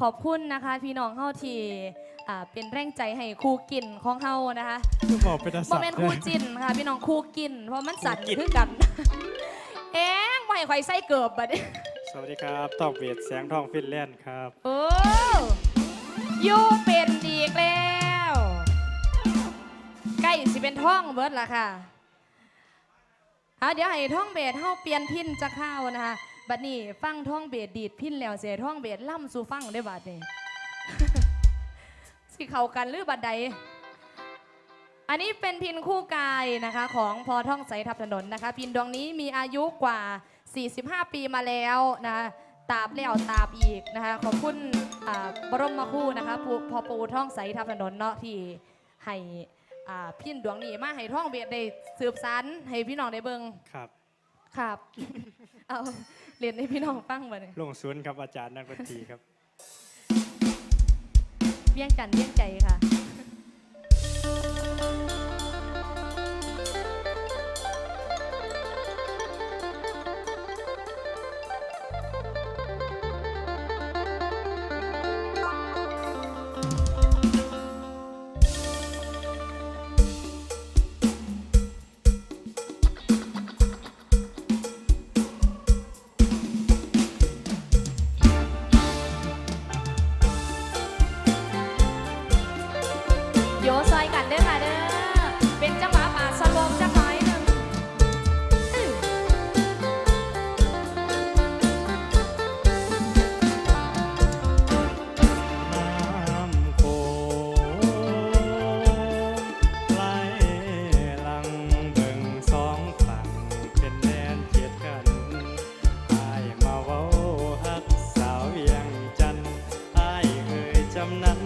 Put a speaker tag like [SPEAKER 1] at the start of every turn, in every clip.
[SPEAKER 1] ขอบคุณนะคะ พี่น้องเฮาที่อ่าเป็นแรงใจให้ครูกินของเฮานะคะ
[SPEAKER 2] คือบอกเป็นอา
[SPEAKER 1] โม
[SPEAKER 2] สา
[SPEAKER 1] เมนต์ครูจินค่ะ พี่น้องครูกิน เพราะมันสั่นคือกัน เอ๊ะไม่ข่อยใส่เกือบบัดนี้
[SPEAKER 2] สวัสดีครับตอบเวทแสงทองฟินแลนด์ครับ
[SPEAKER 1] โอ้ยูเป็นอีกแล้วใกล้สิเป็นท่องเบิดละค่ะเอาเดี๋ยวให้ท่องเบสเฮาเปลี่ยนพินจะเข้าวนะคะ บัดนี้ฟังท่องเบสดีดพินแล้วเสียท่องเบสล่ำสู่ฟังได้อบัดนี้ สิเข้ากันหรือบัดใด อันนี้เป็นพินคู่กายนะคะ ของพอท่องใสทับถนนนะคะ พินดวงนี้มีอายุกว่า 45 ปีมาแล้วนะคะตาบแล้วตาบอีกนะคะขอบคุณอ่าบรมครู่นะคะปูพอปูท่องใสทับถนนเนาะที่ให้อ่าพินดวงนี้มาให้ท่องเบียดได้สืบสานให้พี่น้องได้เบิง
[SPEAKER 2] ครับ
[SPEAKER 1] ครับ เอา เรียนให้พี่น้องฟังมาเลย
[SPEAKER 2] ลงศูนย์ครับอาจารย์นักดนตรีครับ
[SPEAKER 1] เบี้ยงจันทร์เบี้ยงใจค่ะำ
[SPEAKER 2] นั้น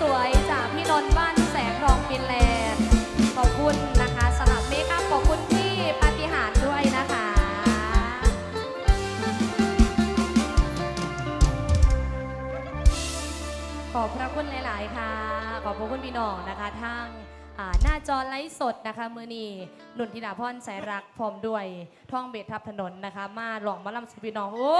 [SPEAKER 2] สวยๆ จากพี่นนท์บ้านแสงรองฟินแลนด์ขอบคุณนะคะสำหรับเมคอัพขอบคุณพี่ปาฏิหารย์
[SPEAKER 1] ด้วยนะคะ ขอบพระคุณหลาย ๆ ค่ะ ขอบพระคุณพี่น้องนะคะทั้งหน้าจอไลฟ์สดนะคะมือนีนุนธิดาพรสายรักพร้อมด้วยท่องเบททับถนนนะคะ มาหลอกมาลำสุพี่น้องโอ้